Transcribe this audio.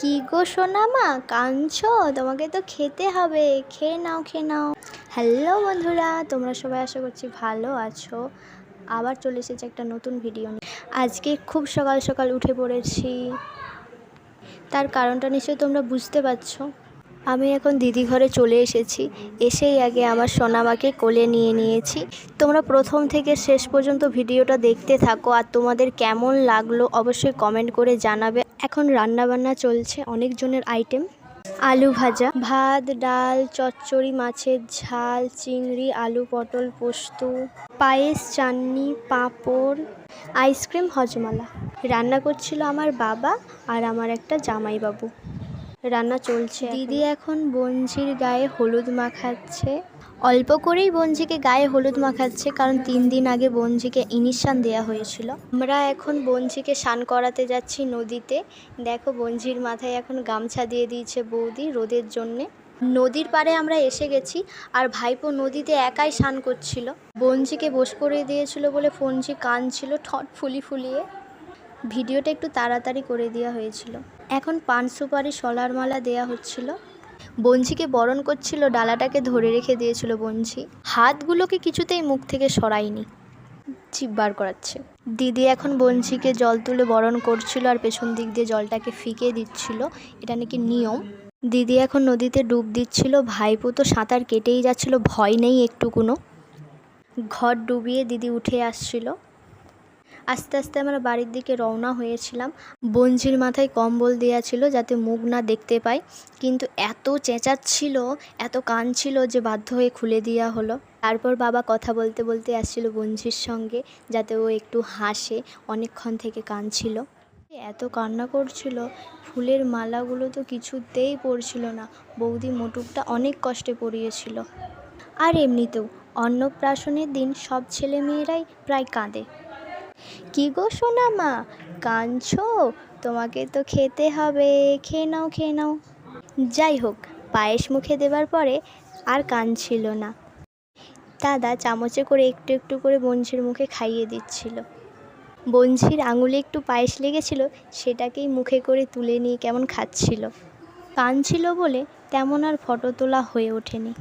কি গো সোনা মা? কাঁদছো? তোমাকে তো খেতে হবে। খেয়ে নাও খেয়ে নাও। হ্যালো বন্ধুরা, তোমরা সবাই আশা করছি ভালো আছো। আবার চলে এসেছে একটা নতুন ভিডিও নিয়ে। আজকে খুব সকাল সকাল উঠে পড়েছি। তার কারণটা নিশ্চয়ই তোমরা বুঝতে পারছ। আমি এখন দিদি ঘরে চলে এসেছি। এসেই আগে আমার সোনামাকে কোলে নিয়ে নিয়েছি। তোমরা প্রথম থেকে শেষ পর্যন্ত ভিডিওটা দেখতে থাকো আর তোমাদের কেমন লাগল অবশ্যই কমেন্ট করে জানাবে। এখন রান্না বান্না চলছে অনেকজনের আইটেম আলু ভাজা, ভাত, ডাল, চচ্চড়ি, মাছের ঝাল, চিংড়ি, আলু পটল, পোস্ত, পায়েস, চাটনি, পাঁপড় আইসক্রিম হজমালা। রান্না করছিল আমার বাবা আর আমার একটা জামাইবাবু। রান্না চলছে দিদি এখন বঞ্জির গায়ে হলুদ মাখাচ্ছে। অল্প করেই বঞ্জিকে গায়ে হলুদ মাখাচ্ছে, কারণ তিন দিন আগে বঞ্জিকে ইনিশান দেওয়া হয়েছিল। আমরা এখন বঞ্জিকে স্নান করাতে যাচ্ছি নদীতে। দেখো বঞ্জির মাথায় এখন গামছা দিয়ে দিয়েছে বৌদি রোদের জন্যে। নদীর পাড়ে আমরা এসে গেছি, আর ভাইপো নদীতে একাই স্নান করছিল। বঞ্জিকে বস করে দিয়েছিল বলে ফোনজি কানছিল, ঠট ফুলি ফুলিয়ে। ভিডিওটা একটু তাড়াতাড়ি করে দেওয়া হয়েছিল। এখন পান সুপারি সলার মালা দেওয়া হচ্ছিল। বঞ্জিকে বরণ করছিল, ডালাটাকে ধরে রেখে দিয়েছিল বঞ্জি হাতগুলোকে কিছুতেই মুখ থেকে সরায়নি। চিপ বার করাচ্ছে। দিদি এখন বঞ্জিকে জল তুলে বরণ করছিল আর পেছন দিক দিয়ে জলটাকে ফিকে দিচ্ছিল। এটা নাকি নিয়ম। দিদি এখন নদীতে ডুব দিচ্ছিল। ভাইপো তো সাঁতার কেটেই যাচ্ছিল। ভয় নেই একটুকুনো ঘর ডুবিয়ে দিদি উঠে আসছিল। আস্তে আস্তে আমরা বাড়ির দিকে রওনা হয়েছিলাম। বঞ্জির মাথায় কম্বল দেওয়া ছিল যাতে মুখ না দেখতে পায়। কিন্তু এত চেঁচাচ্ছিল, এত কাঁদছিল যে বাধ্য হয়ে খুলে দেওয়া হলো। তারপর বাবা কথা বলতে বলতে আসছিল বঞ্জির সঙ্গে, যাতে ও একটু হাসে, অনেকক্ষণ থেকে কাঁদছিল এত কান্না করছিল, ফুলের মালাগুলো তো কিছুতেই পড়ছিল না। বৌদি মোটুকটা অনেক কষ্টে পড়িয়েছিল। আর এমনিতেও অন্নপ্রাশনের দিন সব ছেলেমেয়েরাই প্রায় কাঁদে। কি গো সোনা মা? কাঁদছো? তোমাকে তো খেতে হবে। খেয়ে নাও খেয়ে নাও। যাই হোক, পায়েস মুখে দেবার পরে আর কাঁদছিল না। দাদা চামচে করে একটু একটু করে বঞ্ঝির মুখে খাইয়ে দিচ্ছিল। বঞ্ঝির আঙুলে একটু পায়েস লেগেছিল, সেটাকেই মুখে করে তুলে নিয়ে কেমন খাচ্ছিল। কাঁদছিল বলে তেমন আর ফটো তোলা হয়ে ওঠেনি।